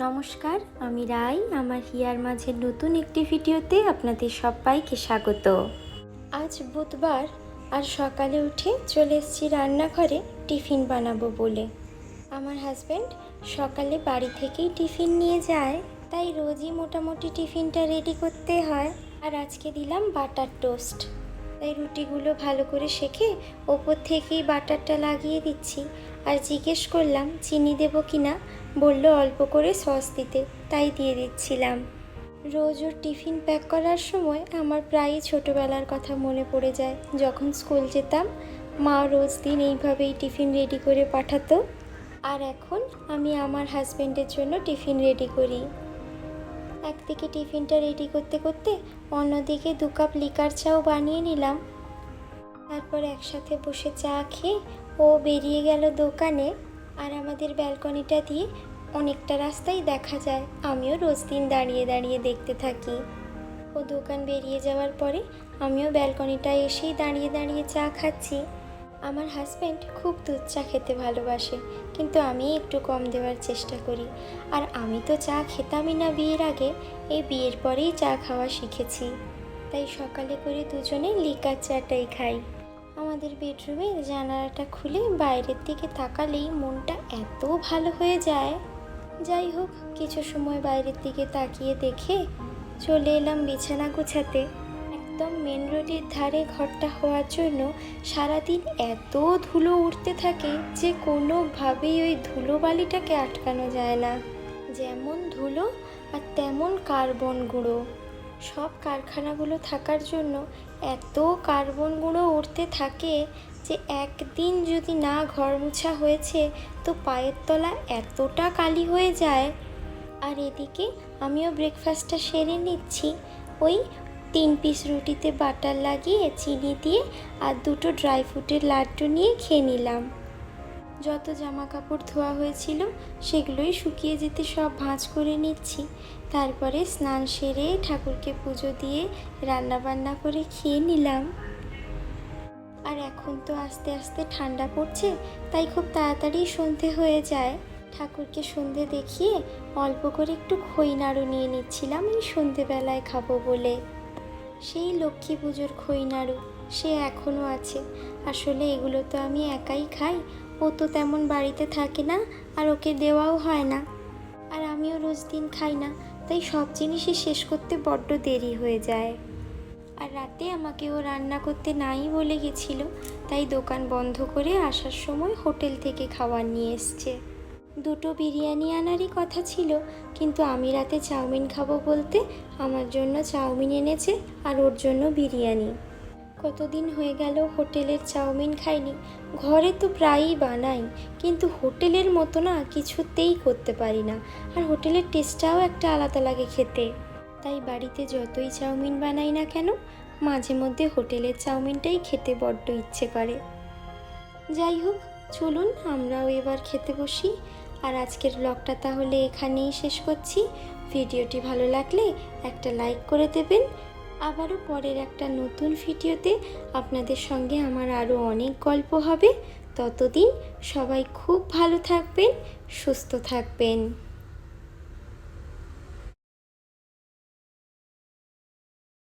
নমস্কার, আমি রাই। আমার হিয়ার মাঝের নতুন একটি ভিডিওতে আপনাদের সবাইকে স্বাগত। আজ বুধবার আর সকালে উঠে চলে এসেছি রান্নাঘরে টিফিন বানাবো বলে। আমার হাজব্যান্ড সকালে বাড়ি থেকেই টিফিন নিয়ে যায়, তাই রোজই মোটামুটি টিফিনটা রেডি করতে হয়। আর আজকে দিলাম বাটার টোস্ট। তাই রুটিগুলো ভালো করে শেখে ওপর থেকেই বাটারটা লাগিয়ে দিচ্ছি। আর জিজ্ঞেস করলাম, চিনি দেবো কি না? বলল, অল্প করে সস দিতে। তাই দিয়ে দিচ্ছিলাম। রোজ ওর টিফিন প্যাক করার সময় আমার প্রায়ই ছোটোবেলার কথা মনে পড়ে যায়। যখন স্কুল যেতাম, মা রোজ দিন এইভাবেই টিফিন রেডি করে পাঠাতো। আর এখন আমি আমার হাজব্যান্ডের জন্য টিফিন রেডি করি। একদিকে টিফিনটা রেডি করতে করতে অন্যদিকে দু কাপ লিকার চাও বানিয়ে নিলাম। তারপর একসাথে বসে চা খেয়ে ও বেরিয়ে গেল দোকানে আর আমাদের ব্যালকনিটা দিয়ে অনেকটা রাস্তাই দেখা যায়। আমিও রোজ দিন দাঁড়িয়ে দাঁড়িয়ে দেখতে থাকি। ও দোকান বেরিয়ে যাওয়ার পরে আমিও ব্যালকনিটায় এসেই দাঁড়িয়ে দাঁড়িয়ে চা খাচ্ছি। আমার হাজব্যান্ড খুব দুধ চা খেতে ভালোবাসে, কিন্তু আমি একটু কম দেওয়ার চেষ্টা করি। আর আমি তো চা খেতামই না বিয়ের আগে, এই বিয়ের পরেই চা খাওয়া শিখেছি। তাই সকালে করে দুজনে লিকার চাটাই খাই। আমাদের বেডরুমে জানালাটা খুলে বাইরের দিকে তাকালেই মনটা এত ভালো হয়ে যায়। যাই হোক, কিছু সময় বাইরের দিকে তাকিয়ে দেখে চলে এলাম বিছানা গোছাতে। একদম মেন রোডের ধারে ঘরটা হওয়ার জন্য সারাদিন এত ধুলো উঠতে থাকে যে কোনোভাবেই ওই ধুলো বালিটাকে আটকানো যায় না। যেমন ধুলো আর তেমন কার্বন গুঁড়ো। সব কারখানাগুলো থাকার জন্য এত কার্বন গুঁড়ো উঠতে থাকে যে একদিন যদি না ঘর মোছা হয়েছে তো পায়ের তলা এতটা কালি হয়ে যায়। আর এদিকে আমিও ব্রেকফাস্টটা সেরে নিচ্ছি। ওই তিন পিস রুটিতে বাটার লাগিয়ে চিনি দিয়ে আর দুটো ড্রাই ফ্রুটের লাড্ডু নিয়ে খেয়ে নিলাম। যত জামা কাপড় ধোয়া হয়েছিল, সেগুলোই শুকিয়ে যেতে সব ভাঁজ করে নিচ্ছি। তারপরে স্নান সেরে ঠাকুরকে পুজো দিয়ে রান্না বান্না করে খেয়ে নিলাম। আর এখন তো আস্তে আস্তে ঠান্ডা পড়ছে, তাই খুব তাড়াতাড়ি সন্ধে হয়ে যায়। ঠাকুরকে সন্ধে দেখিয়ে অল্প করে একটু খই নাড়ু নিয়ে নিচ্ছিলাম, এই সন্ধেবেলায় খাব বলে। সেই লক্ষ্মী পুজোর খই নাড়ু সে এখনও আছে। আসলে এগুলো তো আমি একাই খাই, ও তো তেমন বাড়িতে থাকে না, আর ওকে দেওয়াও হয় না। আর আমিও রোজ দিন খাই না, তাই সব জিনিসই শেষ করতে বড্ড দেরি হয়ে যায়। আর রাতে আমাকে ও রান্না করতে নাই বলে গেছিল, তাই দোকান বন্ধ করে আসার সময় হোটেল থেকে খাবার নিয়ে এসছে। দুটো বিরিয়ানি আনারই কথা ছিল, কিন্তু আমি রাতে চাউমিন খাব বলতে আমার জন্য চাউমিন এনেছে আর ওর জন্য বিরিয়ানি। কতদিন হয়ে গেল হোটেলের চাউমিন খাইনি, ঘরে তো প্রায়ই বানাই, কিন্তু হোটেলের মতো না কিছুতেই করতে পারি না, আর হোটেলের টেস্টটাও একটা আলাদা লাগে খেতে। তাই বাড়িতে যতই চাউমিন বানাই না কেন, মাঝে মধ্যে হোটেলের চাউমিনটাই খেতে বড্ড ইচ্ছে করে। যাই হোক, চলুন আমরাও এবার খেতে বসি। আর আজকের ব্লগটা তাহলে এখানেই শেষ করছি। ভিডিওটি ভালো লাগলে একটা লাইক করে দেবেন। আবারও পরের একটা নতুন ভিডিওতে আপনাদের সঙ্গে আমার আরও অনেক গল্প হবে। ততদিন সবাই খুব ভালো থাকবেন, সুস্থ থাকবেন।